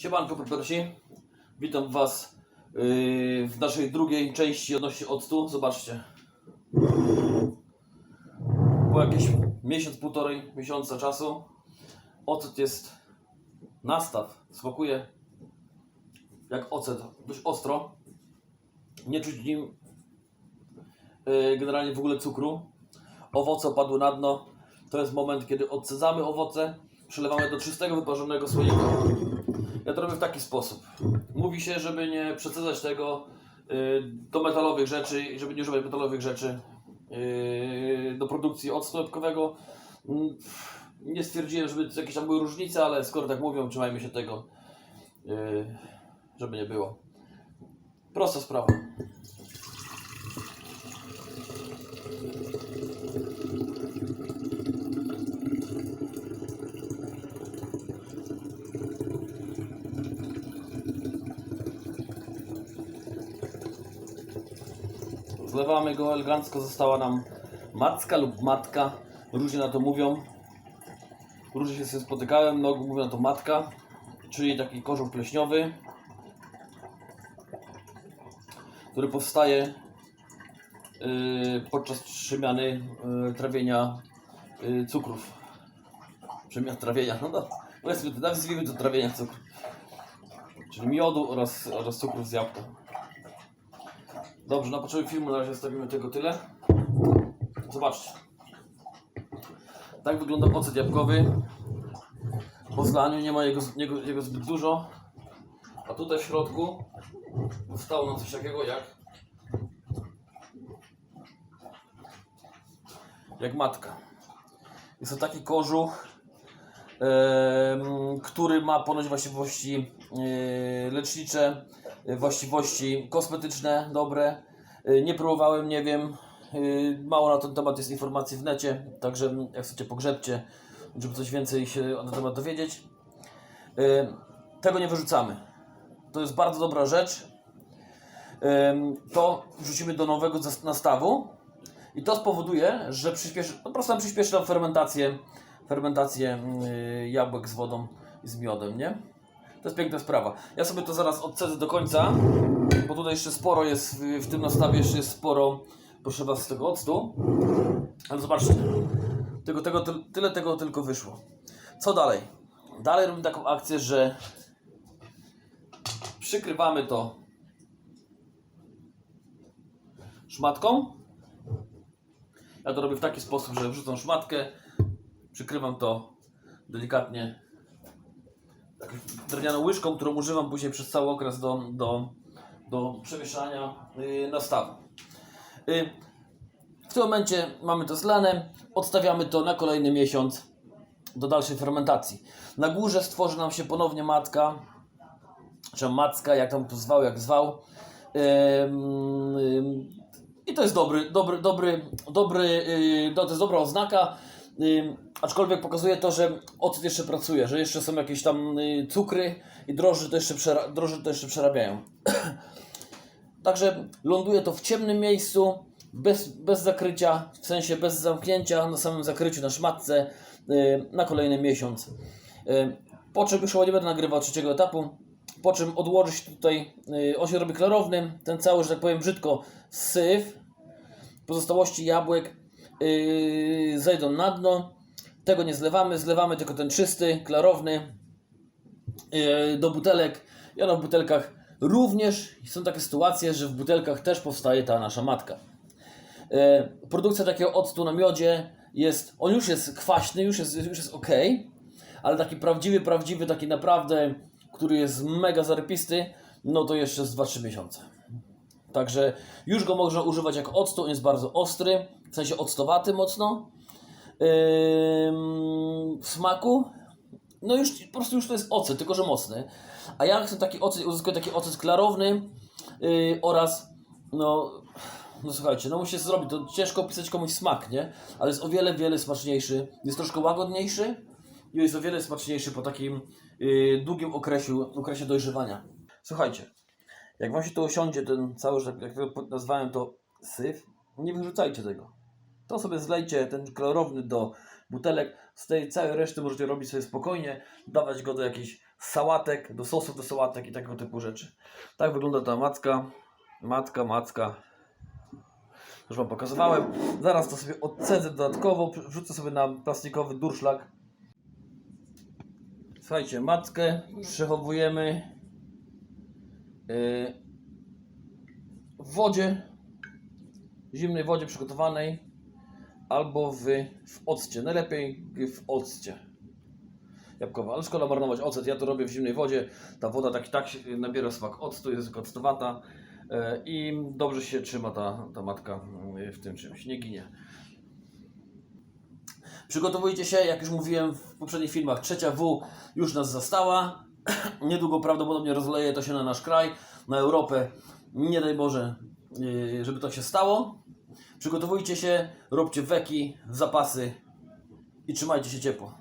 Siemanko Pepersi, witam Was yy, w naszej drugiej części odnośnie octu. Zobaczcie. Po jakieś miesiąc, półtorej miesiąca czasu ocet jest nastaw, smakuje jak ocet, dość ostro. Nie czuć w nim yy, generalnie w ogóle cukru. Owoce opadły na dno. To jest moment, kiedy odcedzamy owoce, przelewamy do czystego, wyparzonego słoika. Ja to robię w taki sposób. Mówi się, żeby nie przecedzać tego y, do metalowych rzeczy i żeby nie używać metalowych rzeczy y, do produkcji octu jabłkowego. Mm, Nie stwierdziłem, żeby jakieś tam były różnice, ale skoro tak mówią, trzymajmy się tego, y, żeby nie było. Prosta sprawa. Zlewamy go elegancko, została nam macka lub matka. Różnie na to mówią. Różnie się z tym spotykałem, no mówią na to matka, czyli taki korzeń pleśniowy, który powstaje yy, podczas przemiany yy, trawienia yy, cukrów. Przemian trawienia, no no, powiedzmy, nazwijmy to trawienia cukru. Czyli miodu oraz, oraz cukrów z jabłka. Dobrze, na początku filmu na razie zostawimy tego tyle. Zobaczcie. Tak wygląda ocet jabłkowy. Po zlaniu nie ma jego, jego, jego zbyt dużo. A tutaj w środku zostało nam coś takiego jak jak matka. Jest to taki kożuch, em, który ma ponoć właściwości e, lecznicze, właściwości kosmetyczne dobre. E, Nie próbowałem, nie wiem. E, Mało na ten temat jest informacji w necie, także jak chcecie pogrzebcie, żeby coś więcej się na ten temat dowiedzieć. Tego nie wyrzucamy. To jest bardzo dobra rzecz. To wrzucimy do nowego nastawu i to spowoduje, że przyspieszy, po prostu przyspieszy nam fermentację, fermentację jabłek z wodą i z miodem, nie? To jest piękna sprawa. Ja sobie to zaraz odcedzę do końca, bo tutaj jeszcze sporo jest, w, tym nastawie jeszcze jest sporo, proszę Was, z tego octu. Ale zobaczcie, tego, tego, ty, tyle tego tylko wyszło. Co dalej? Dalej robimy taką akcję, że przykrywamy to szmatką. Ja to robię w taki sposób, że wrzucam szmatkę, przykrywam to delikatnie drewnianą łyżką, którą używam później przez cały okres do, do, do przemieszania yy, nastawu. Yy, w tym momencie mamy to zlane, odstawiamy to na kolejny miesiąc do dalszej fermentacji. Na górze stworzy nam się ponownie matka, czy macka, jak tam to zwał, jak zwał. I to jest dobry, dobry, dobry, dobry, no, to jest dobra oznaka. Ym, aczkolwiek pokazuje to, że ocet jeszcze pracuje, że jeszcze są jakieś tam yy, cukry i drożdże to jeszcze, przera- drożdże to jeszcze przerabiają. Także ląduje to w ciemnym miejscu, bez, bez zakrycia, w sensie bez zamknięcia, na samym zakryciu na szmatce yy, na kolejny miesiąc. Yy, Po czym już nie będę nagrywał trzeciego etapu. Po czym odłoży się tutaj, yy, on klarownym, ten cały, że tak powiem brzydko, syf, pozostałości jabłek yy, zejdą na dno. Tego nie zlewamy, zlewamy tylko ten czysty, klarowny yy, do butelek. I ono w butelkach również są takie sytuacje, że w butelkach też powstaje ta nasza matka. E, produkcja takiego octu na miodzie jest, on już jest kwaśny, już jest, już jest ok, ale taki prawdziwy, prawdziwy, taki naprawdę, który jest mega zarypisty, no to jeszcze z 2-3 miesiące. Także już go można używać jako octu, on jest bardzo ostry, w sensie octowaty mocno. Ym, w smaku, no już po prostu już to jest ocet, tylko że mocny. A ja chcę taki ocet, uzyskuję taki ocet klarowny yy, oraz no, no słuchajcie, no musi się zrobić, to ciężko opisać komuś smak, nie? Ale jest o wiele, wiele smaczniejszy, jest troszkę łagodniejszy i jest o wiele smaczniejszy po takim yy, długim okresie, okresie dojrzewania. Słuchajcie, jak wam się to osiądzie, ten cały, jak to nazwałem to syf, nie wyrzucajcie tego. To sobie zlejcie ten klarowny do butelek. Z tej całej reszty możecie robić sobie spokojnie, dawać go do jakiejś sałatek, do sosów do sałatek i tego typu rzeczy. Tak wygląda ta macka. Matka, macka. Już Wam pokazywałem. Zaraz to sobie odcedzę dodatkowo. Wrzucę sobie na plastikowy durszlak. Słuchajcie, matkę przechowujemy w wodzie, w zimnej wodzie przygotowanej albo w, w occie. Najlepiej w occie jabłkowa, ale szkoda marnować ocet. Ja to robię w zimnej wodzie. Ta woda tak i tak nabiera smak octu, jest octowata e, i dobrze się trzyma ta, ta matka e, w tym czymś, nie ginie. Przygotowujcie się, jak już mówiłem w poprzednich filmach, trzecia W już nas zastała. Niedługo prawdopodobnie rozleje to się na nasz kraj, na Europę. Nie daj Boże, e, żeby to się stało. Przygotowujcie się, róbcie weki, zapasy i trzymajcie się ciepło.